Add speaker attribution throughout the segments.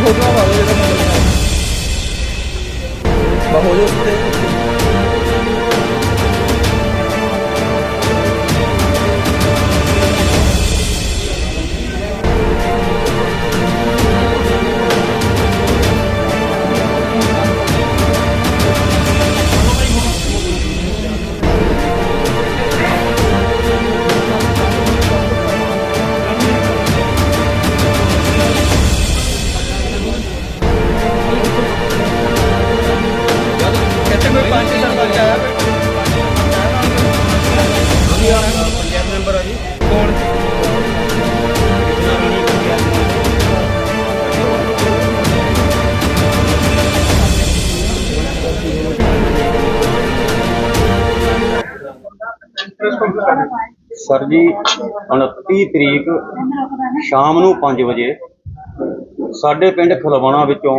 Speaker 1: 我知
Speaker 2: 道了我给
Speaker 1: 然
Speaker 2: 后我就 sir ਜੀ 29 ਤਰੀਕ ਸ਼ਾਮ ਨੂੰ 5 ਵਜੇ ਸਾਡੇ ਪਿੰਡ ਖਲਵਾਣਾ ਵਿੱਚੋਂ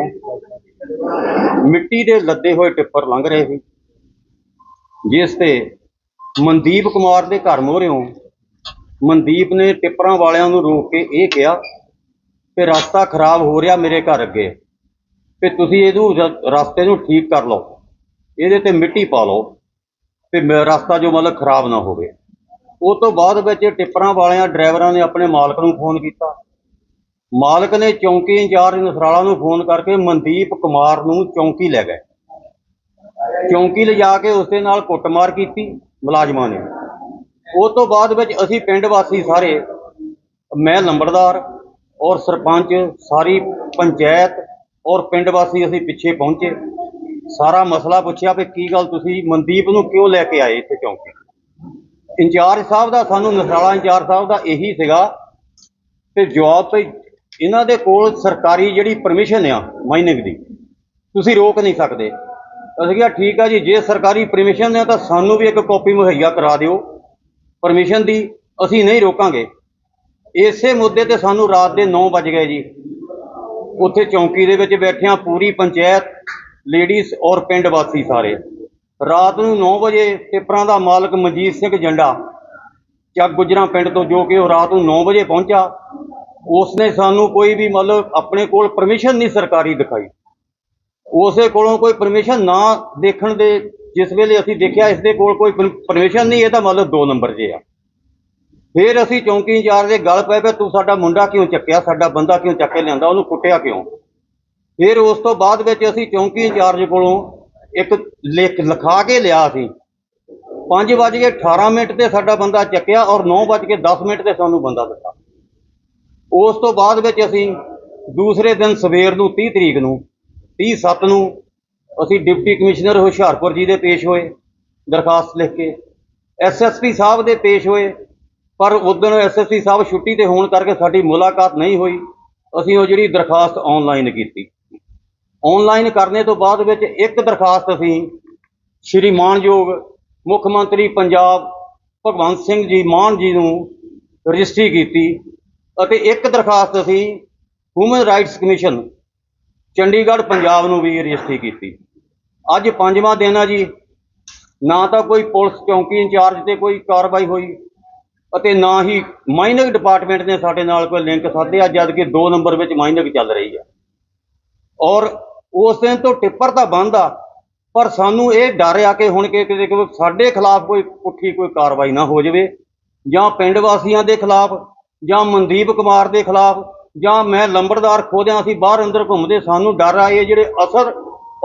Speaker 2: ਮਿੱਟੀ ਦੇ ਲੱਦੇ ਹੋਏ ਟਿੱਪਰ ਲੰਘ ਰਹੇ ਸੀ, ਜਿਸ ਤੇ ਮਨਦੀਪ ਕੁਮਾਰ ਦੇ ਘਰ ਮੋਹਰਿਓਂ ਮਨਦੀਪ ਨੇ ਟਿੱਪਰਾਂ ਵਾਲਿਆਂ ਨੂੰ ਰੋਕ ਕੇ ਇਹ ਕਿਹਾ ਕਿ ਰਸਤਾ ਖਰਾਬ ਹੋ ਰਿਹਾ ਮੇਰੇ ਘਰ ਅੱਗੇ, ਤੇ ਤੁਸੀਂ ਇਹਨੂੰ ਰਸਤੇ ਨੂੰ ਠੀਕ ਕਰ ਲਓ, ਇਹਦੇ ਤੇ ਮਿੱਟੀ ਪਾ ਲਓ, ਤੇ ਮੇਰਾ ਰਸਤਾ ਜੋ ਮਤਲਬ ਖਰਾਬ ਨਾ ਹੋਵੇ। ਉਹ ਤੋਂ ਬਾਅਦ ਵਿੱਚ ਟਿੱਪਰਾਂ ਵਾਲਿਆਂ, ਡਰਾਈਵਰਾਂ ਨੇ ਆਪਣੇ ਮਾਲਕ ਨੂੰ ਫੋਨ ਕੀਤਾ। ਮਾਲਕ ਨੇ ਚੌਂਕੀ ਇੰਚਾਰਜ ਨਸਰਾਲਾ ਨੂੰ ਫੋਨ ਕਰਕੇ ਮਨਦੀਪ ਕੁਮਾਰ ਨੂੰ ਚੌਂਕੀ ਲੈ ਗਏ। ਚੌਂਕੀ ਲਿਜਾ ਕੇ ਉਸ ਦੇ ਨਾਲ ਕੁੱਟਮਾਰ ਕੀਤੀ ਮੁਲਾਜ਼ਮਾਂ ਨੇ। ਉਹ ਤੋਂ ਬਾਅਦ ਵਿੱਚ ਅਸੀਂ ਪਿੰਡ ਵਾਸੀ ਸਾਰੇ, ਮੈਂ ਲੰਬੜਦਾਰ ਔਰ ਸਰਪੰਚ, ਸਾਰੀ ਪੰਚਾਇਤ ਔਰ ਪਿੰਡ ਵਾਸੀ ਅਸੀਂ ਪਿੱਛੇ ਪਹੁੰਚੇ। ਸਾਰਾ ਮਸਲਾ ਪੁੱਛਿਆ ਵੀ ਕੀ ਗੱਲ ਤੁਸੀਂ ਮਨਦੀਪ ਨੂੰ ਕਿਉਂ ਲੈ ਕੇ ਆਏ ਇੱਥੇ ਚੌਂਕੀ? ਇੰਚਾਰਜ ਸਾਹਿਬ ਦਾ, ਸਾਨੂੰ ਨਸਰਾਲਾ ਇੰਚਾਰਜ ਸਾਹਿਬ ਦਾ ਇਹੀ ਸੀਗਾ ਤੇ ਜਵਾਬ ਤੇ ਇਹਨਾਂ ਦੇ ਕੋਲ ਸਰਕਾਰੀ ਜਿਹੜੀ ਪਰਮਿਸ਼ਨ ਆ ਮਾਈਨਿੰਗ ਦੀ, ਤੁਸੀਂ ਰੋਕ ਨਹੀਂ ਸਕਦੇ। ਅਸੀਂ ਕਿਹਾ ਠੀਕ ਆ ਜੀ, ਜੇ ਸਰਕਾਰੀ ਪਰਮਿਸ਼ਨ ਹੈ ਤਾਂ ਸਾਨੂੰ ਵੀ ਇੱਕ ਕਾਪੀ ਮੁਹੱਈਆ ਕਰਾ ਦਿਓ ਪਰਮਿਸ਼ਨ ਦੀ ਅਸੀਂ ਨਹੀਂ ਰੋਕਾਂਗੇ। ਇਸੇ ਮੁੱਦੇ ਤੇ ਸਾਨੂੰ ਰਾਤ ਦੇ 9 ਵਜ ਗਏ ਜੀ। ਉੱਥੇ ਚੌਂਕੀ ਦੇ ਵਿੱਚ ਬੈਠਿਆਂ ਪੂਰੀ ਪੰਚਾਇਤ ਲੇਡੀਜ਼ ਔਰ ਪਿੰਡ ਵਾਸੀ ਸਾਰੇ। ਰਾਤ ਨੂੰ 9 ਵਜੇ ਪੇਪਰਾਂ ਦਾ ਮਾਲਕ ਮਨਜੀਤ ਸਿੰਘ ਜੰਡਾ ਚੱਕ ਗੁਜਰਾਂ ਪਿੰਡ ਤੋਂ ਜੋ ਕਿ ਉਹ ਰਾਤ ਨੂੰ 9 ਵਜੇ ਪਹੁੰਚਾ, ਉਸਨੇ ਸਾਨੂੰ ਕੋਈ ਵੀ ਮਤਲਬ ਆਪਣੇ ਕੋਲ ਪਰਮਿਸ਼ਨ ਨਹੀਂ ਸਰਕਾਰੀ ਦਿਖਾਈ। ਉਸੇ ਕੋਲੋਂ ਕੋਈ ਪਰਮਿਸ਼ਨ ਨਾ ਦੇਖਣ ਦੇ ਜਿਸ ਵੇਲੇ ਅਸੀਂ ਦੇਖਿਆ ਇਸ ਦੇ ਕੋਲ ਕੋਈ ਪਰਮਿਸ਼ਨ ਨਹੀਂ, ਇਹ ਤਾਂ ਮਤਲਬ 2 ਨੰਬਰ 'ਤੇ ਆ। ਫਿਰ ਅਸੀਂ ਚੌਂਕੀ ਇੰਚਾਰਜ ਦੇ ਗੱਲ ਪਏ ਪਏ ਤੂੰ ਸਾਡਾ ਮੁੰਡਾ ਕਿਉਂ ਚੱਕਿਆ? ਸਾਡਾ ਬੰਦਾ ਕਿਉਂ ਚੱਕ ਕੇ ਲਿਆਂਦਾ? ਉਹਨੂੰ ਕੁੱਟਿਆ ਕਿਉਂ? ਫਿਰ ਉਸ ਤੋਂ ਬਾਅਦ ਵਿੱਚ ਅਸੀਂ ਚੌਂਕੀ ਇੰਚਾਰਜ ਕੋਲੋਂ ਇੱਕ ਲਿਖ ਲਿਖਾ ਕੇ ਲਿਆ ਸੀ। 5 ਵਜ ਕੇ 18 ਮਿੰਟ ਤੇ ਸਾਡਾ ਬੰਦਾ ਚੱਕਿਆ ਔਰ 9 ਵਜ ਕੇ 10 ਮਿੰਟ ਤੇ ਸਾਨੂੰ ਬੰਦਾ ਦਿੱਤਾ। ਉਸ ਤੋਂ ਬਾਅਦ ਵਿੱਚ ਅਸੀਂ ਦੂਸਰੇ ਦਿਨ ਸਵੇਰ ਨੂੰ 30 ਤਰੀਕ ਨੂੰ 30 ਸੱਤ ਨੂੰ ਅਸੀਂ ਡਿਪਟੀ ਕਮਿਸ਼ਨਰ ਹੁਸ਼ਿਆਰਪੁਰ ਜੀ ਦੇ ਪੇਸ਼ ਹੋਏ, ਦਰਖਾਸਤ ਲਿਖ ਕੇ। ਐਸਐਸਪੀ ਸਾਹਿਬ ਦੇ ਪੇਸ਼ ਹੋਏ, ਪਰ ਉਦੋਂ ਐਸਐਸਪੀ ਸਾਹਿਬ ਛੁੱਟੀ ਤੇ ਹੋਣ ਕਰਕੇ ਸਾਡੀ ਮੁਲਾਕਾਤ ਨਹੀਂ ਹੋਈ। ਅਸੀਂ ਉਹ ਜਿਹੜੀ ਦਰਖਾਸਤ ਆਨਲਾਈਨ ਕੀਤੀ। ਆਨਲਾਈਨ ਕਰਨੇ ਤੋਂ ਬਾਅਦ ਵਿੱਚ ਇੱਕ ਦਰਖਾਸਤ ਅਸੀਂ ਸ਼੍ਰੀ ਮਾਨਯੋਗ ਮੁੱਖ ਮੰਤਰੀ ਪੰਜਾਬ ਭਗਵੰਤ ਸਿੰਘ ਜੀ ਮਾਨ ਜੀ ਨੂੰ ਰਜਿਸਟਰੀ ਕੀਤੀ ਅਤੇ ਇੱਕ ਦਰਖਾਸਤ ਅਸੀਂ human rights commission Chandigarh, Punjab ਨੂੰ ਵੀ ਰਜਿਸਟਰੀ ਕੀਤੀ। ਅੱਜ ਪੰਜਵਾਂ ਦਿਨ ਆ ਜੀ। ਨਾ ਤਾਂ ਕੋਈ ਪੁਲਿਸ ਚੌਂਕੀ ਇੰਚਾਰਜ ਤੇ ਕੋਈ ਕਾਰਵਾਈ ਹੋਈ ਅਤੇ ਨਾ ਹੀ ਮਾਈਨਿੰਗ ਡਿਪਾਰਟਮੈਂਟ ਨੇ ਸਾਡੇ ਨਾਲ ਕੋਈ ਲਿੰਕ ਸਾਧਿਆ, ਜਦ ਕਿ 2 ਨੰਬਰ ਵਿੱਚ ਮਾਈਨਿੰਗ ਚੱਲ ਰਹੀ ਹੈ ਔਰ ਉਸ ਦਿਨ ਤੋਂ ਟਿੱਪਰ ਤਾਂ ਬੰਦ ਆ, ਪਰ ਸਾਨੂੰ ਇਹ ਡਰ ਆ ਕਿ ਹੁਣ ਕਿ ਕਿਤੇ ਕੋਈ ਸਾਡੇ ਖਿਲਾਫ ਕੋਈ ਪੁੱਠੀ ਕੋਈ ਕਾਰਵਾਈ ਨਾ ਹੋ ਜਾਵੇ, ਜਾਂ ਪਿੰਡ ਵਾਸੀਆਂ ਦੇ ਖਿਲਾਫ, ਜਾਂ ਮਨਦੀਪ ਕੁਮਾਰ ਦੇ ਖਿਲਾਫ, ਜਾਂ ਮੈਂ ਲੰਬੜਦਾਰ ਖੋਦਿਆਂ ਅਸੀਂ ਬਾਹਰ ਅੰਦਰ ਘੁੰਮਦੇ, ਸਾਨੂੰ ਡਰ ਆ ਇਹ ਜਿਹੜੇ ਅਸਰ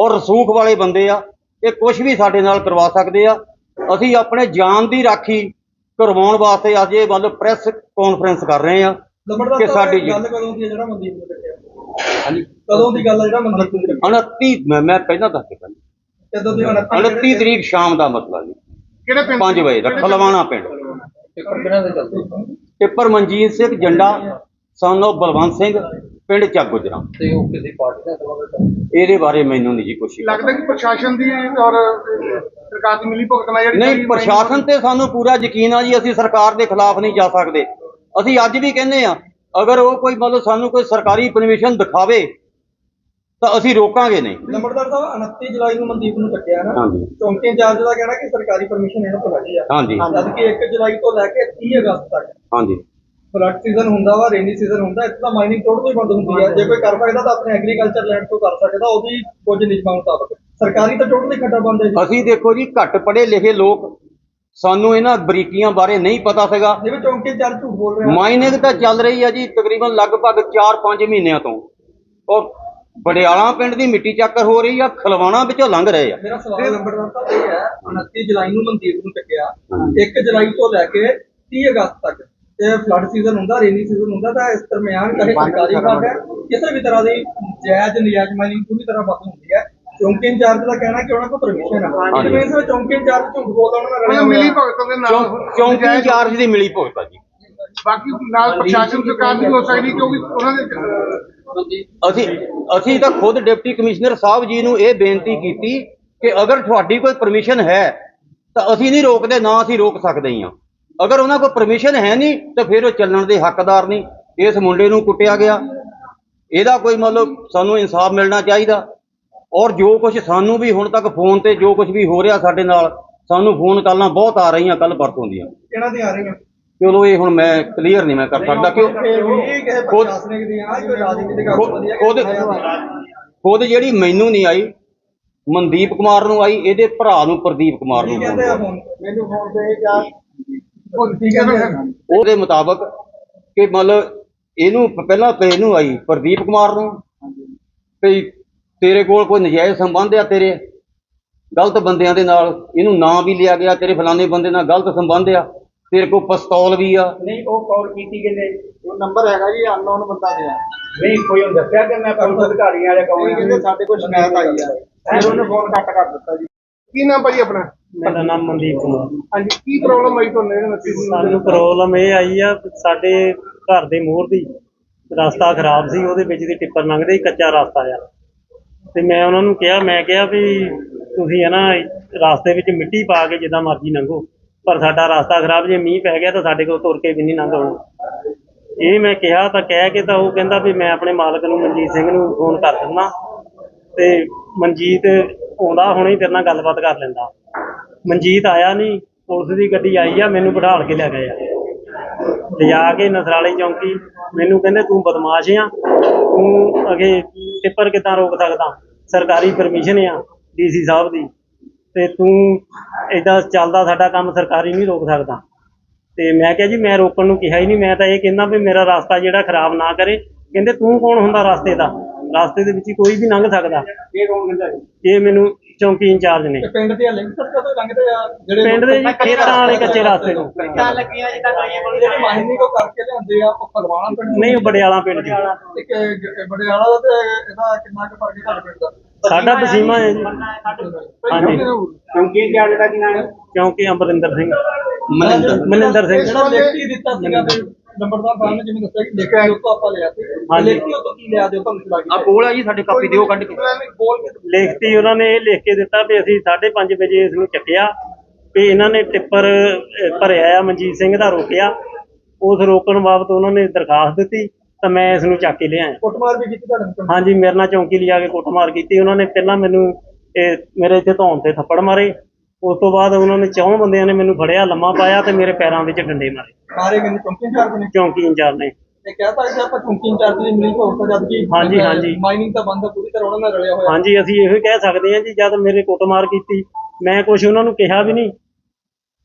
Speaker 2: ਔਰ ਰਸੂਖ ਵਾਲੇ ਬੰਦੇ ਆ, ਇਹ ਕੁਝ ਵੀ ਸਾਡੇ ਨਾਲ ਕਰਵਾ ਸਕਦੇ ਆ। ਅਸੀਂ ਆਪਣੇ ਜਾਨ ਦੀ ਰਾਖੀ ਕਰਵਾਉਣ ਵਾਸਤੇ ਅੱਜ ਇਹ ਮਤਲਬ ਪ੍ਰੈਸ ਕਾਨਫਰੰਸ ਕਰ ਰਹੇ ਆ। ਕਿ ਸਾਡੀ
Speaker 3: ਗੱਲ ਕਦੋਂ ਦੀ ਹੈ ਜਿਹੜਾ ਮਨਦੀਪ ਨੂੰ ਕੱਟਿਆ ਹਾਂਜੀ। ਕਦੋਂ ਦੀ ਗੱਲ ਹੈ ਜਿਹੜਾ ਮਨਦੀਪ ਨੂੰ ਕੱਟਿਆ
Speaker 2: 29 ਮੈਂ ਮੈਂ ਪਹਿਲਾਂ ਦੱਸ ਕੇ ਪਹਿਲਾਂ
Speaker 3: ਕਦੋਂ ਦੀ 29
Speaker 2: 29 ਤਰੀਕ ਸ਼ਾਮ ਦਾ ਮਸਲਾ ਜੀ।
Speaker 1: ਕਿਹੜੇ ਪਿੰਡ
Speaker 2: 5 ਵਜੇ ਦਾ ਖਲਵਾਣਾ ਪਿੰਡ।
Speaker 3: ਪੇਪਰ ਕਿਹਨਾਂ ਦੇ ਚੱਲਦੇ?
Speaker 2: ਟਿੱਪਰ ਮਨਜੀਤ ਸਿੰਘ ਜੰਡਾ ਸਾਨੂੰ ਬਲਵੰਤ ਸਿੰਘ ਪਿੰਡ ਚੱਕ ਗੁਜਰਾ।
Speaker 3: ਤੇ ਉਹ ਕਿਸੇ ਪਾਰਟੀ ਨਾਲ ਸੰਬੰਧਿਤ
Speaker 2: ਇਹਦੇ ਬਾਰੇ ਮੈਨੂੰ ਨਹੀਂ ਜੀ ਕੁਛ
Speaker 1: ਲੱਗਦਾ ਕਿ ਪ੍ਰਸ਼ਾਸਨ ਦੀ ਔਰ ਸਰਕਾਰ ਦੀ ਮਿਲੀ ਭੁਗਤ ਨਾਲ ਜਿਹੜੀ
Speaker 2: ਨਹੀਂ ਪ੍ਰਸ਼ਾਸਨ ਤੇ ਸਾਨੂੰ ਪੂਰਾ ਯਕੀਨ ਆ ਜੀ ਅਸੀਂ ਸਰਕਾਰ ਦੇ ਖਿਲਾਫ ਨਹੀਂ ਜਾ ਸਕਦੇ। ਅਸੀਂ ਅੱਜ ਵੀ ਕਹਿੰਦੇ ਆ ਅਗਰ ਉਹ ਕੋਈ ਮਤਲਬ ਸਾਨੂੰ ਕੋਈ ਸਰਕਾਰੀ ਪਰਮਿਸ਼ਨ ਦਿਖਾਵੇ ਤਾਂ ਅਸੀਂ ਰੋਕਾਂਗੇ ਨਹੀਂ।
Speaker 3: ਲੰਬੜਦਾਰ ਸਾਹਿਬ 29 ਜੁਲਾਈ ਨੂੰ ਮਨਦੀਪ ਨੂੰ ਕੱਟਿਆ ਨਾ।
Speaker 2: ਹਾਂਜੀ।
Speaker 3: ਚੌਂਕੀ ਇੰਚਾਰਜ ਦਾ ਕਹਿਣਾ ਕਿ ਸਰਕਾਰੀ ਪਰਮਿਸ਼ਨ ਇਹਨਾਂ ਤੋਂ ਲੱਗੀ ਆ।
Speaker 2: ਹਾਂਜੀ।
Speaker 3: ਜਦ ਕਿ 1 ਜੁਲਾਈ ਤੋਂ ਲੈ ਕੇ 30 ਅਗਸਤ ਤੱਕ
Speaker 2: ਹਾਂਜੀ।
Speaker 3: ਫਲੱਡ ਸੀਜ਼ਨ ਹੁੰਦਾ ਵਾ ਰੇਨੀ ਸੀਜ਼ਨ ਹੁੰਦਾ ਇੱਥੇ ਤਾਂ ਮਾਈਨਿੰਗ ਟੋਟਲੀ ਬੰਦ ਹੁੰਦੀ ਆ। ਜੇ ਕੋਈ ਕਰ ਸਕਦਾ ਤਾਂ ਆਪਣੇ ਐਗਰੀਕਲਚਰ ਲੈਂਡ ਤੋਂ ਕਰ ਸਕਦਾ ਉਹ ਵੀ ਕੁਝ ਨਿਯਮਾਂ ਮੁਤਾਬਕ। ਸਰਕਾਰੀ ਤਾਂ ਟੋਟਲੀ ਖੱਡਾ ਬੰਦ ਹੈ ਜੀ।
Speaker 2: ਅਸੀਂ ਦੇਖੋ ਜੀ ਘੱਟ ਪੜ੍ਹੇ ਲਿਖੇ ਲੋਕ ਸਾਨੂੰ ਇਹਨਾਂ ਬਰੀਕੀਆਂ ਬਾਰੇ ਨਹੀਂ ਪਤਾ ਸੀਗਾ।
Speaker 3: ਜਿਵੇਂ ਚੌਂਕੀ ਚਾਰ ਝੂਠ ਬੋਲ ਰਹੇ।
Speaker 2: ਮਾਈਨਿੰਗ ਤਾਂ ਚੱਲ ਰਹੀ ਹੈ ਜੀ ਤਕਰੀਬਨ ਲਗਭਗ 4-5 ਮਹੀਨਿਆਂ ਤੋਂ। ਔਰ ਬੜਿਆਲਾ ਪਿੰਡ ਦੀ ਮਿੱਟੀ ਚੱਕਰ ਹੋ ਰਹੀ ਆ ਖਲਵਾਣਾ ਵਿੱਚੋਂ ਲੰਘ ਰਹੇ ਆ।
Speaker 3: ਮੇਰਾ ਸਵਾਲ ਨੰਬਰ ਦਾ ਤਾਂ ਇਹ ਹੈ 29 ਜੁਲਾਈ ਨੂੰ ਮਨਦੀਪ ਨੂੰ ਚੱਕਿਆ। 1 ਜੁਲਾਈ ਤੋਂ ਲੈ ਕੇ 30 ਅਗਸਤ ਤੱਕ। ਇਹ ਫਲੱਡ ਸੀਜ਼ਨ ਹੁੰਦਾ ਰੇਨੀ ਸੀਜ਼ਨ ਹੁੰਦਾ ਤਾਂ ਇਸ ਦਰਮਿਆਨ ਸਰਕਾਰੀ ਹੈ ਕਿਸੇ ਵੀ ਤਰ੍ਹਾਂ ਦੀ ਜਾਇਜ਼ ਨਜਾਇਜ਼ ਮਾਈਨਿੰਗ ਪੂਰੀ ਤਰ੍ਹਾਂ ਬੰਦ ਹੁੰਦੀ ਹੈ। ਚੌਂਕੀ ਇੰਚਾਰਜ ਦਾ ਕਹਿਣਾ ਕਿ ਉਹਨਾਂ ਕੋਲ ਪਰਮਿਸ਼ਨ ਹੈ
Speaker 2: ਹਾਂਜੀ।
Speaker 3: ਜਿਵੇਂ ਇਸ ਵਿੱਚ ਚੌਂਕੀ ਇੰਚਾਰਜ ਝੂਠ ਬੋਲਦਾ ਉਹਨਾਂ ਨਾਲ
Speaker 1: ਮਤਲਬ ਮਿਲੀ ਭਗਤ ਦੇ ਨਾਲ
Speaker 2: ਚੌਂ- ਚੌਂਕੀ ਇੰਚਾਰਜ ਦੀ ਮਿਲੀ ਭੁਗਤ ਆ ਜੀ।
Speaker 1: ਬਾਕੀ ਨਾਲ ਪ੍ਰਸ਼ਾਸਨ ਸਰਕਾਰ ਵੀ ਹੋ ਸਕਦੀ ਕਿਉਂਕਿ ਉਹਨਾਂ ਦੇ ਅਹ,
Speaker 2: ਅਸੀਂ ਅਸੀਂ ਤਾਂ ਖੁਦ ਡਿਪਟੀ ਕਮਿਸ਼ਨਰ ਸਾਹਿਬ ਜੀ ਨੂੰ ਇਹ ਬੇਨਤੀ ਕੀਤੀ ਕਿ ਅਗਰ ਤੁਹਾਡੀ ਕੋਈ ਪਰਮਿਸ਼ਨ ਹੈ ਤਾਂ ਅਸੀਂ ਨਹੀਂ ਰੋਕਦੇ ਨਾ ਅਸੀਂ ਰੋਕ ਸਕਦੇ ਹਾਂ। ਅਗਰ ਉਹਨਾਂ ਕੋਲ ਪਰਮਿਸ਼ਨ ਹੈ ਨਹੀਂ ਤਾਂ ਫਿਰ ਉਹ ਚੱਲਣ ਦੇ ਹੱਕਦਾਰ ਨਹੀਂ। ਇਸ ਮੁੰਡੇ ਨੂੰ ਕੁੱਟਿਆ ਗਿਆ। ਇਹਦਾ ਕੋਈ ਮਤਲਬ ਸਾਨੂੰ ਇਨਸਾਫ ਮਿਲਣਾ ਚਾਹੀਦਾ। ਔਰ ਜੋ ਕੁਝ ਸਾਨੂੰ ਵੀ ਹੁਣ ਤੱਕ ਫੋਨ ਤੇ ਜੋ ਕੁਝ ਵੀ ਹੋ ਰਿਹਾ ਸਾਡੇ ਨਾਲ ਸਾਨੂੰ ਫੋਨ ਕਾਲਾਂ ਬਹੁਤ ਆ ਰਹੀਆਂ ਕੱਲ ਪਰਸੋਂ ਦੀਆਂ।
Speaker 3: ਕਿਹਨਾਂ ਦੀ ਆ ਰਹੀਆਂ?
Speaker 2: ਚਲੋ ਇਹ ਹੁਣ ਮੈਂ ਕਲੀਅਰ ਨਹੀਂ ਮੈਂ ਕਰ ਸਕਦਾ
Speaker 3: ਕਿਸੇ
Speaker 2: ਖੁਦ-
Speaker 3: ਪ੍ਰਸ਼ਾਸਨਿਕ ਦੀਆਂ ਕੋਈ ਰਾਜਨੀਤਿਕ
Speaker 2: ਖੁਦ
Speaker 3: ਅਫਸਰ ਦੀਆਂ
Speaker 2: ਖੁਦ ਖੁਦ ਜਿਹੜੀ ਮੈਨੂੰ ਨਹੀਂ ਆਈ ਮਨਦੀਪ ਕੁਮਾਰ ਨੂੰ ਆਈ ਇਹਦੇ ਭਰਾ ਨੂੰ ਪ੍ਰਦੀਪ ਕੁਮਾਰ ਨੂੰ
Speaker 3: ਕੀ ਮੈਨੂੰ ਫੋਨ ਤੇ
Speaker 1: ਨਾ
Speaker 2: ਉਹਦੇ ਮੁਤਾਬਕ ਕਿ ਮਤਲਬ ਇਹਨੂੰ ਪਹਿਲਾਂ ਤੇ ਇਹਨੂੰ ਆਈ ਪ੍ਰਦੀਪ ਕੁਮਾਰ ਨੂੰ ਕਿ ਤੇਰੇ ਕੋਲ ਕੋਈ ਨਜਾਇਜ਼ ਸੰਬੰਧ ਆ ਤੇਰੇ? ਗਲਤ ਬੰਦਿਆਂ ਦੇ ਨਾਲ ਇਹਨੂੰ ਨਾਂ ਵੀ ਲਿਆ ਗਿਆ ਤੇਰੇ ਫਲਾਣੇ ਬੰਦੇ ਨਾਲ ਗਲਤ ਸੰਬੰਧ ਆ ਤੇਰੇ ਕੋਲ ਪਿਸਤੌਲ ਵੀ ਆ।
Speaker 3: ਨਹੀਂ ਉਹ ਕਾਲ ਕੀਤੀ ਕਿਨੇ
Speaker 1: ਉਹ ਨੰਬਰ ਹੈਗਾ ਜੀ ਅਨਨੋਨ ਬੰਦਾ ਦੇ
Speaker 3: ਨਹੀਂ ਕੋਈ ਉਹਨੂੰ ਦੱਸਿਆ ਕਿ ਮੈਂ ਪੁਲਿਸ ਅਧਿਕਾਰੀ ਆ ਜਾਂ ਕੌਣ
Speaker 1: ਕਹਿੰਦੇ ਸਾਡੇ ਕੋਲ ਸ਼ਿਕਾਇਤ ਆਈ ਆ। ਫਿਰ ਉਹਨੇ ਫੋਨ ਕੱਟ ਕਰ ਦਿੱਤਾ ਜੀ। ਕੀ ਨਾਮ ਭਾਜੀ ਆਪਣਾ?
Speaker 4: ਮੇਰਾ ਨਾਮ ਮਨਦੀਪ ਕੁਮਾਰ।
Speaker 1: ਹਾਂਜੀ ਕੀ ਪ੍ਰੋਬਲਮ ਆਈ ਤੁਹਾਨੂੰ ਇਹਦੇ ਨਾਲ
Speaker 4: ਸਾਨੂੰ ਪ੍ਰੋਬਲਮ ਇਹ ਆਈ ਆ ਸਾਡੇ ਘਰ ਦੇ ਮੋਹਰ ਦੀ ਰਸਤਾ ਖਰਾਬ ਸੀ ਉਹਦੇ ਵਿੱਚ ਦੀ ਟਿੱਪਰ ਲੰਘਦੇ ਹੀ ਕੱਚਾ ਰਸਤਾ ਆ। ਤੇ ਮੈਂ ਉਹਨਾਂ ਨੂੰ ਕਿਹਾ, ਮੈਂ ਕਿਹਾ ਵੀ ਤੁਸੀਂ ਹੈ ਨਾ ਰਸਤੇ ਵਿੱਚ ਮਿੱਟੀ ਪਾ ਕੇ ਜਿੱਦਾਂ ਮਰਜ਼ੀ ਲੰਘੋ, ਪਰ ਸਾਡਾ ਰਸਤਾ ਖਰਾਬ, ਜੇ ਮੀਂਹ ਪੈ ਗਿਆ ਤਾਂ ਸਾਡੇ ਕੋਲ ਤੁਰ ਕੇ ਵੀ ਨਹੀਂ ਲੰਘ ਹੋਣਾ ਇਹ ਮੈਂ ਕਿਹਾ ਤਾਂ ਕਹਿ ਕੇ ਤਾਂ ਉਹ ਕਹਿੰਦਾ ਵੀ ਮੈਂ ਆਪਣੇ ਮਾਲਕ ਨੂੰ, ਮਨਜੀਤ ਸਿੰਘ ਨੂੰ ਫੋਨ ਕਰ ਦਿੰਦਾ ਤੇ ਮਨਜੀਤ ਆਉਂਦਾ ਹੁਣੇ ਤੇਰੇ ਨਾਲ ਗੱਲਬਾਤ ਕਰ ਲੈਂਦਾ। ਮਨਜੀਤ ਆਇਆ ਨਹੀਂ ਪੁਲਿਸ ਦੀ ਗੱਡੀ ਆਈ ਆ, ਮੈਨੂੰ ਬਿਠਾਲ ਕੇ ਲੈ ਗਏ ਆ। ਲਿਜਾ ਕੇ ਨਸਰਾਲੀ ਚੌਂਕੀ, ਮੈਨੂੰ ਕਹਿੰਦੇ ਤੂੰ ਬਦਮਾਸ਼ ਆ, ਤੂੰ ਅਗੇ ਟਿੱਪਰ ਕਿਦਾਂ ਰੋਕ ਸਕਦਾ? ਸਰਕਾਰੀ ਪਰਮਿਸ਼ਨ ਆ ਡੀਸੀ ਸਾਹਿਬ ਦੀ। ਤੇ ਤੂੰ ਏਦਾਂ ਚੱਲਦਾ ਸਾਡਾ ਕੰਮ ਸਰਕਾਰੀ ਨਹੀਂ ਰੋਕ ਸਕਦਾ। ਤੇ ਮੈਂ ਕਿਹਾ ਜੀ, ਮੈਂ ਰੋਕਣ ਨੂੰ ਕਿਹਾ ਹੀ ਨਹੀਂ। ਮੈਂ ਤਾਂ ਇਹ ਕਹਿੰਦਾ ਵੀ ਮੇਰਾ ਰਸਤਾ ਜਿਹੜਾ ਖਰਾਬ ਨਾ ਕਰੇ। ਕਹਿੰਦੇ ਤੂੰ ਕੌਣ ਹੁੰਦਾ ਰਸਤੇ ਦਾ? ਰਸਤੇ ਦੇ ਵਿੱਚ ਹੀ ਕੋਈ ਵੀ ਲੰਘ ਸਕਦਾ।
Speaker 3: ਇਹ ਕੌਣ ਕਹਿੰਦਾ
Speaker 4: ਇਹ ਮੈਨੂੰ ਚੌਂਕੀ ਇੰਚਾਰਜ ਨੇ।
Speaker 3: ਤੇ ਪਿੰਡ ਦੇ ਲਿੰਕ ਸੜਕਾਂ ਤੋਂ ਲੰਘਦੇ ਆ? ਜਿਹੜੇ
Speaker 4: ਪਿੰਡ ਦੇ ਜੀ ਖੇਤਾਂ ਵਾਲੇ ਕੱਚੇ ਰਸਤੇ ਤੋਂ।
Speaker 3: ਲੱਗੀਆਂ ਜਿੱਦਾਂ ਗਾਈਆਂ ਕੋਲ? ਜਿਹੜੇ ਮਾਹਿਨੀ ਕੋ ਕਰਕੇ ਲਿਆਉਂਦੇ ਆ ਉਹ ਫਲਵਾਣਾ ਪਿੰਡ
Speaker 4: ਨਹੀਂ ਉਹ ਬੜਿਆਲਾ ਪਿੰਡ ਦੀ।
Speaker 3: ਇੱਕ ਗ- ਬੜੇ ਵਾਲਾ ਦਾ ਤੇ ਇਹਦਾ ਕਿੰਨਾ ਕੁ ਫ਼ਰਕ ਹੈ ਤੁਹਾਡੇ ਪਿੰਡ ਦਾ?
Speaker 4: ਸਾਡਾ ਬਸੀਮਾ ਹੈ ਜੀ ਹਾਂਜੀ।
Speaker 3: ਕਿਉਂਕਿ ਕੀ ਜਿਹੜਾ ਕੀ ਨਾਮ
Speaker 4: ਕਿਉਂਕਿ ਅਮਰਿੰਦਰ ਸਿੰਘ।
Speaker 2: ਮਨਿੰਦਰ।
Speaker 4: ਮਨਿੰਦਰ ਸਿੰਘ।
Speaker 3: ਜਿਹੜਾ ਲਿਖਤੀ ਦਿੱਤਾ ਸੀਗਾ ਤੇ ਨੰਬਰਦਾਰ ਸਾਹਿਬ ਨੇ ਜਿਵੇਂ ਦੱਸਿਆ ਕਿ ਲਿਖਤੀ ਉਹ ਤੋਂ ਆਪਾਂ ਲਿਆ ਸੀ।
Speaker 4: ਹਾਂਜੀ।
Speaker 3: ਲਿਖਤੀ ਉਹ ਤੋਂ ਕੀ ਲਿਆ ਦਿਓ ਤੁਹਾਨੂੰ
Speaker 2: ਆ
Speaker 3: ਲੱਗੀ
Speaker 2: ਕੋਲ ਆ ਜੀ ਸਾਡੇ ਕਾਪੀ ਦਿਓ ਕੱਢ ਕੇ।
Speaker 3: ਬੋਲ ਕੇ
Speaker 4: ਲਿਖਤੀ ਉਹਨਾਂ ਨੇ ਇਹ ਲਿਖ ਕੇ ਦਿੱਤਾ ਵੀ ਅਸੀਂ 5:30 ਵਜੇ ਇਸ ਨੂੰ ਚੱਕਿਆ ਵੀ ਇਹਨਾਂ ਨੇ ਟਿੱਪਰ ਅਹ, ਭਰਿਆ ਆ ਮਨਜੀਤ ਸਿੰਘ ਦਾ ਰੋਕਿਆ। ਉਸ ਰੋਕਣ ਬਾਬਤ ਉਹਨਾਂ ਨੇ ਦਰਖਾਸਤ ਦਿੱਤੀ ਤਾਂ ਮੈਂ ਇਸ ਨੂੰ ਚੱਕ ਕੇ ਲਿਆਇਆ।
Speaker 3: ਕੁੱਟਮਾਰ ਵੀ ਕੀਤੀ ਤੁਹਾਡੇ ਨਾਲ?
Speaker 4: ਹਾਂਜੀ ਮੇਰੇ ਨਾਲ ਚੌਂਕੀ ਲਿਜਾ ਕੇ ਕੁੱਟਮਾਰ ਕੀਤੀ। ਉਹਨਾਂ ਨੇ ਪਹਿਲਾਂ ਮੈਨੂੰ ਇਹ ਮੇਰੇ ਇੱਥੇ ਧੌਣ ਤੇ ਥੱਪੜ ਮਾਰੇ। ਉਸ ਤੋਂ ਬਾਅਦ ਉਹਨਾਂ ਨੇ ਚੌਂ ਬੰਦਿਆਂ ਨੇ ਮੈਨੂੰ ਫੜਿਆ ਲੰਮਾ ਪਾਇਆ ਤੇ ਮੇਰੇ ਪੈਰਾਂ ਵਿੱਚ ਡੰਡੇ ਮਾਰੇ।
Speaker 3: ਮਾਰੇ ਮੈਨੂੰ ਚੌਂਕੀ ਇੰਚਾਰਜ ਨੇ
Speaker 4: ਚੌਂਕੀ ਇੰਚਾਰਜ ਨੇ।
Speaker 3: ਇਹ ਕਹਿਤਾ ਕਿ ਆਪਾਂ ਚੌਂਕੀ ਇੰਚਾਰਜ ਦੀ ਮਿਲੀ ਭੋਗ ਤਾਂ ਜਦ ਕਿ
Speaker 4: ਹਾਂਜੀ, ਹਾਂਜੀ।
Speaker 3: ਮਾਈਨਿੰਗ ਤਾਂ ਬੰਦ ਆ, ਪੂਰੀ ਤਰ੍ਹਾਂ ਉਹਨਾਂ ਨਾਲ ਰਲਿਆ ਹੋਇਆ।
Speaker 4: ਹਾਂਜੀ ਅਸੀਂ ਇਹੋ ਹੀ ਕਹਿ ਸਕਦੇ ਹਾਂ ਜੀ ਜਦ ਮੇਰੇ ਕੁੱਟਮਾਰ ਕੀਤੀ ਮੈਂ ਕੁਝ ਉਹਨਾਂ ਨੂੰ ਕਿਹਾ ਵੀ ਨਹੀਂ।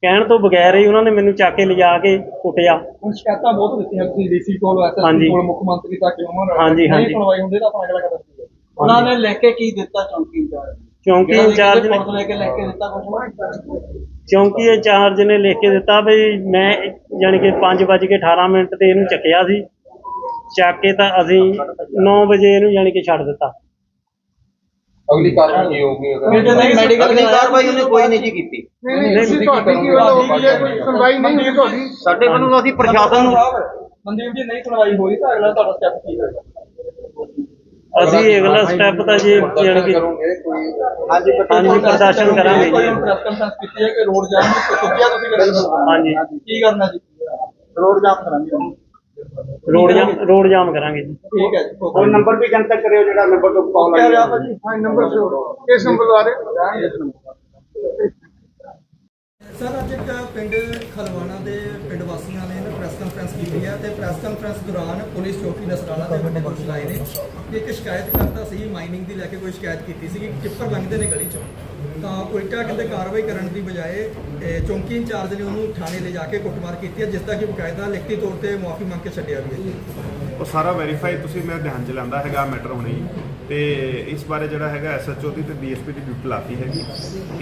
Speaker 4: ਕਹਿਣ ਤੋਂ ਬਗੈਰ ਹੀ ਉਹਨਾਂ ਨੇ ਮੈਨੂੰ ਚੱਕ ਕੇ ਲਿਜਾ ਕੇ ਕੁੱਟਿਆ।
Speaker 3: ਹੁਣ ਸ਼ਿਕਾਇਤਾਂ ਬਹੁਤ ਦਿੱਤੀਆਂ ਤੁਸੀਂ ਡੀਸੀ ਕੋਲ
Speaker 4: ਹਾਂਜੀ।
Speaker 3: ਐਸਐਸਪੀ ਕੋਲ ਮੁੱਖ ਮੰਤਰੀ ਤੱਕ ਉਮਰ
Speaker 4: ਹਾਂਜੀ, ਹਾਂਜੀ।
Speaker 3: ਸੁਣਵਾਈ ਹੁੰਦੀ ਤਾਂ ਆਪਣਾ ਅਗਲਾ ਕਦਮ ਕੀ ਹੈ ਉਹਨਾਂ ਨੇ ਲਿਖ ਕੇ ਕੀ ਦਿੱਤਾ ਚੌਂਕੀ ਇੰਚਾਰਜ
Speaker 4: ਚੌਂਕੀ ਇੰਚਾਰਜ ਨੇ
Speaker 3: ਲੈ ਕੇ ਲਿਖ ਕੇ ਦਿੱਤਾ ਕੁਝ
Speaker 4: ਚੌਂਕੀ ਇੰਚਾਰਜ ਨੇ ਲਿਖ ਕੇ ਦਿੱਤਾ ਵੀ ਮੈਂ ਯਾਨੀ ਕਿ 5:18 ਮਿੰਟ ਤੇ ਇਹਨੂੰ ਚੱਕਿਆ ਸੀ। ਚੱਕ ਕੇ ਤਾਂ ਅਸੀਂ 9 ਵਜੇ ਇਹਨੂੰ ਯਾਨੀ ਕਿ ਛੱਡ ਦਿੱਤਾ।
Speaker 3: ਅਗਲੀ ਕਾਰਵਾਈ ਕੀ ਹੋਊਗੀ ਅਗਰ ਮੈਡੀਕਲ
Speaker 2: ਅਗਲੀ ਕਾਰਵਾਈ ਉਹਨੇ ਕੋਈ ਨਹੀਂ ਜੀ ਕੀਤੀ।
Speaker 1: ਨਹੀਂ ਨਹੀਂ ਤੁਹਾਡੀ ਕੀ ਵੱਲੋਂ ਹੋਈ? ਹੈ? ਕੋਈ ਸੁਣਵਾਈ ਨਹੀਂ ਹੋਈ ਤੁਹਾਡੀ?
Speaker 2: ਸਾਡੇ ਵੱਲੋਂ ਅਸੀਂ ਪ੍ਰਸ਼ਾਸਨ ਨੂੰ
Speaker 3: ਮਨਦੀਪ ਜੀ ਨਹੀਂ ਸੁਣਵਾਈ ਹੋਈ ਤਾਂ ਅਗਲਾ ਤੁਹਾਡਾ ਸਟੈਪ ਕੀ ਹੋਏਗਾ?
Speaker 4: ਅਸੀਂ ਅਗਲਾ ਸਟੈਪ ਤਾਂ ਜੇ ਯਾਨੀ ਕਿ
Speaker 3: ਹਾਂਜੀ
Speaker 4: ਹਾਂਜੀ ਪ੍ਰਦਰਸ਼ਨ ਕਰਾਂਗੇ ਜੀ।
Speaker 3: ਪ੍ਰੈਸ ਕਾਨਫਰੰਸ ਕੀਤੀ ਹੈ ਕਿ ਰੋਡ ਜਾਮ ਨੂੰ ਚੁੱਕਿਆ ਤੁਸੀਂ ਕਰਾਂਗੇ?
Speaker 4: ਹਾਂਜੀ।
Speaker 3: ਕੀ ਕਰਨਾ ਜੀ? ਰੋਡ ਜਾਮ ਕਰਾਂਗੇ।
Speaker 4: ਰੋਡ ਜਾਮ ਰੋਡ ਜਾਮ ਕਰਾਂਗੇ ਜੀ।
Speaker 3: ਠੀਕ ਹੈ ਜੀ
Speaker 1: ਕੋਈ
Speaker 3: ਨੰਬਰ ਵੀ ਜਨਤਕ ਕਰਿਓ ਜਿਹੜਾ ਨੰਬਰ ਤੋਂ ਕਾਲ
Speaker 1: ਰਿਹਾ ਭਾਜੀ ਹਾਂ ਨੰਬਰ ਕਿਸ ਨੰਬਰ ਵਾਲੇ
Speaker 3: ਸਰ, ਅੱਜ ਇੱਕ ਪਿੰਡ ਖਲਵਾਣਾ ਦੇ ਪਿੰਡ ਵਾਸੀਆਂ ਨੇ ਪ੍ਰੈਸ ਕਾਨਫਰੰਸ ਕੀਤੀ ਹੈ ਤੇ ਪ੍ਰੈਸ ਕਾਨਫਰੰਸ ਦੌਰਾਨ ਪੁਲਿਸ ਚੌਕੀ ਨਸਰਾਲਾ ਦੇ ਵੱਡੇ ਦੋਸ਼ ਲਾਏ ਨੇ। ਕਿ ਇੱਕ ਸ਼ਿਕਾਇਤ ਕਰਤਾ ਸੀ ਮਾਈਨਿੰਗ ਦੀ ਲੈ ਕੇ ਕੋਈ ਸ਼ਿਕਾਇਤ ਕੀਤੀ ਸੀ ਕਿ ਟਿੱਪਰ ਲੰਘਦੇ ਨੇ ਗਲੀ ਚੋਂ। ਤਾਂ ਉਲਟਾ ਕਿਤੇ ਕਾਰਵਾਈ ਕਰਨ ਦੀ ਬਜਾਏ ਚੌਂਕੀ ਇੰਚਾਰਜ ਨੇ ਉਹਨੂੰ ਥਾਣੇ ਲੈ ਜਾ ਕੇ ਕੁੱਟਮਾਰ ਕੀਤੀ ਹੈ, ਜਿਸ ਦਾ ਕਿ ਬਕਾਇਦਾ ਲਿਖਤੀ ਤੌਰ ਤੇ ਮੁਆਫੀ ਮੰਗ ਕੇ ਛੱਡਿਆ ਵੀ ਹੈ।
Speaker 5: ਉਹ ਸਾਰਾ ਵੈਰੀਫਾਈ ਤੁਸੀਂ ਮੈਂ ਧਿਆਨ ਚ ਲੈਂਦਾ ਹੈਗਾ ਮੈਟਰ ਹੁਣੇ। ਤੇ ਇਸ ਬਾਰੇ ਜਿਹੜਾ ਹੈਗਾ ਐਸਐਚਓ ਦੀ ਤੇ ਡੀਐਸਪੀ ਦੀ ਡਿਊਟੀ ਲਾਤੀ ਹੈਗੀ।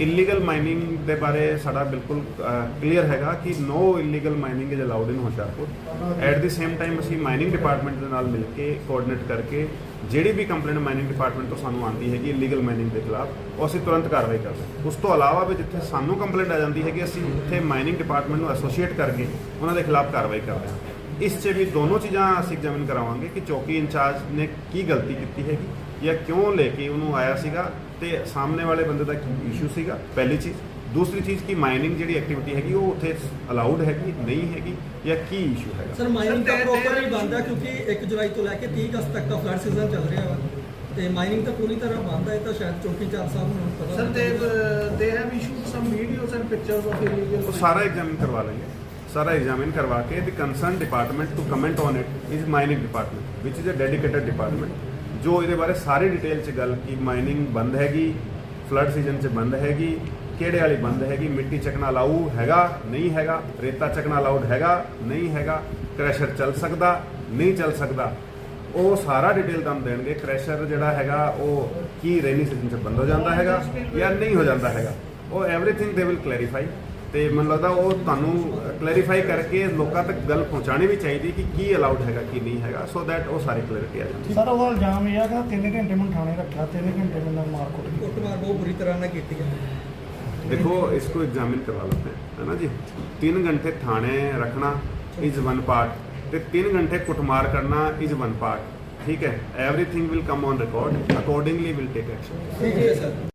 Speaker 5: ਇਲੀਗਲ ਮਾਈਨਿੰਗ ਦੇ ਬਾਰੇ ਸਾਡਾ ਬਿਲਕੁਲ ਕਲੀਅਰ ਹੈਗਾ ਕਿ no illegal mining is allowed in Hoshiarpur. At the same time ਅਸੀਂ ਮਾਈਨਿੰਗ ਡਿਪਾਰਟਮੈਂਟ ਦੇ ਨਾਲ ਮਿਲ ਕੇ ਕੋਆਰਡੀਨੇਟ ਕਰਕੇ ਜਿਹੜੀ ਵੀ ਕੰਪਲੇਂਟ ਮਾਈਨਿੰਗ ਡਿਪਾਰਟਮੈਂਟ ਤੋਂ ਸਾਨੂੰ ਆਉਂਦੀ ਹੈਗੀ ਇਲੀਗਲ ਮਾਈਨਿੰਗ ਦੇ ਖਿਲਾਫ, ਉਹ ਅਸੀਂ ਤੁਰੰਤ ਕਾਰਵਾਈ ਕਰਦੇ ਹਾਂ। ਉਸ ਤੋਂ ਇਲਾਵਾ ਵੀ ਜਿੱਥੇ ਸਾਨੂੰ ਕੰਪਲੇਂਟ ਆ ਜਾਂਦੀ ਹੈਗੀ, ਅਸੀਂ ਉੱਥੇ ਮਾਈਨਿੰਗ ਡਿਪਾਰਟਮੈਂਟ ਨੂੰ ਐਸੋਸੀਏਟ ਕਰਕੇ ਉਹਨਾਂ ਦੇ ਖਿਲਾਫ ਕਾਰਵਾਈ ਕਰਦੇ ਹਾਂ। ਇਸ 'ਚ ਵੀ ਦੋਨੋਂ ਚੀਜ਼ਾਂ ਅਸੀਂ ਐਗਜ਼ਾਮਿਨ ਕਰਾਵਾਂਗੇ ਕਿ ਚੌਕੀ ਇੰਚਾਰਜ ਨੇ ਕੀ ਗਲਤੀ ਕੀਤੀ ਹੈਗੀ। ਜਾਂ ਕਿਉਂ ਲੈ ਕੇ ਉਹਨੂੰ ਆਇਆ ਸੀਗਾ ਤੇ ਸਾਹਮਣੇ ਵਾਲੇ ਬੰਦੇ ਦਾ ਕੀ ਇਸ਼ੂ ਸੀਗਾ? ਪਹਿਲੀ ਚੀਜ਼। ਦੂਸਰੀ ਚੀਜ਼ ਕਿ ਮਾਈਨਿੰਗ ਜਿਹੜੀ ਐਕਟੀਵਿਟੀ ਹੈਗੀ ਉਹ ਉੱਥੇ ਅਲਾਉਡ ਹੈਗੀ ਨਹੀਂ ਹੈਗੀ ਜਾਂ ਕੀ ਇਸ਼ੂ ਹੈਗਾ?
Speaker 3: ਸਰ ਮਾਈਨਿੰਗ ਤਾਂ ਪ੍ਰੋਪਰ ਹੀ ਬੰਦ ਹੈ ਕਿਉਂਕਿ 1 ਜੁਲਾਈ ਤੋਂ ਲੈ ਕੇ 30 ਅਗਸਤ ਤੱਕ ਦਾ ਫਲੱਡ ਸੀਜ਼ਨ ਚੱਲ ਰਿਹਾ ਵਾ। ਤੇ ਮਾਈਨਿੰਗ ਤਾਂ ਪੂਰੀ ਤਰ੍ਹਾਂ ਬੰਦ ਹੈ ਤਾਂ ਸ਼ਾਇਦ ਚੌਕੀ ਚਾਰ ਸਾਹਿਬ ਨੂੰ ਪਤਾ
Speaker 6: uh, they have issued some videos and pictures of illegal.
Speaker 5: ਉਹ ਸਾਰਾ ਐਗਜ਼ਾਮਿਨ ਕਰਵਾ ਲੈਂਗੇ ਸਾਰਾ ਐਗਜ਼ਾਮਿਨ ਕਰਵਾ ਕੇ the concern department to comment on it is mining department which is a dedicated department ਜੋ ਇਹਦੇ ਬਾਰੇ ਸਾਰੀ ਡਿਟੇਲ ਚ ਗੱਲ ਕੀ ਮਾਈਨਿੰਗ ਬੰਦ ਹੈਗੀ ਫਲੱਡ ਸੀਜ਼ਨ ਚ ਬੰਦ ਹੈਗੀ, ਕਿਹੜੇ ਵਾਲੀ ਬੰਦ ਹੈਗੀ, ਮਿੱਟੀ ਚੱਕਣਾ ਅਲਾਊ ਹੈਗਾ, ਨਹੀਂ ਹੈਗਾ, ਰੇਤਾ ਚੱਕਣਾ ਅਲਾਊਡ ਹੈਗਾ, ਨਹੀਂ ਹੈਗਾ ਕ੍ਰੈਸ਼ਰ ਚੱਲ ਸਕਦਾ, ਨਹੀਂ ਚੱਲ ਸਕਦਾ, ਉਹ ਸਾਰਾ ਡਿਟੇਲ ਤੁਹਾਨੂੰ ਦੇਣਗੇ ਕ੍ਰੈਸ਼ਰ ਜਿਹੜਾ ਹੈਗਾ, ਉਹ ਕੀ ਰੇਨੀ ਸੀਜ਼ਨ ਚ ਬੰਦ ਹੋ ਜਾਂਦਾ ਹੈਗਾ ਜਾਂ ਨਹੀਂ ਹੋ ਜਾਂਦਾ ਹੈਗਾ, ਉਹ ਐਵਰੀਥਿੰਗ ਦੇ ਵਿਲ ਕਲੈਰੀਫਾਈ ਤੇ ਮੈਨੂੰ ਲੱਗਦਾ ਉਹ ਤੁਹਾਨੂੰ ਕਲੈਰੀਫਾਈ ਕਰਕੇ ਲੋਕਾਂ ਤੱਕ ਗੱਲ ਪਹੁੰਚਾਣੀ ਵੀ ਚਾਹੀਦੀ ਕਿ ਕੀ ਅਲਾਉਡ ਹੈਗਾ ਕੀ ਨਹੀਂ ਹੈਗਾ ਸੋ ਦੈਟ ਉਹ ਸਾਰੀ ਕਲੈਰਿਟੀ ਆ ਜਾਂਦੀ
Speaker 6: ਸਰ ਉਹਦਾ ਇਲਜ਼ਾਮ ਇਹ ਆ ਕਿ 3 ਘੰਟੇ ਮੈਂ ਥਾਣੇ ਰੱਖਿਆ 3 ਘੰਟੇ ਮੈਂ ਮਾਰ ਕੁੱਟ
Speaker 3: ਕੁੱਟਮਾਰ ਬਹੁਤ ਬੁਰੀ ਤਰ੍ਹਾਂ ਨਾਲ ਕੀਤੀ ਹੈ
Speaker 5: देखो इसको एग्जामिन करवा लेते हैं है ना जी तीन घंटे थाने रखना इज वन पार्ट ते तीन घंटे कुटमार करना इज वन पार्ट ठीक है everything will come on record accordingly will take action
Speaker 3: ਠੀਕ ਹੈ ਸਰ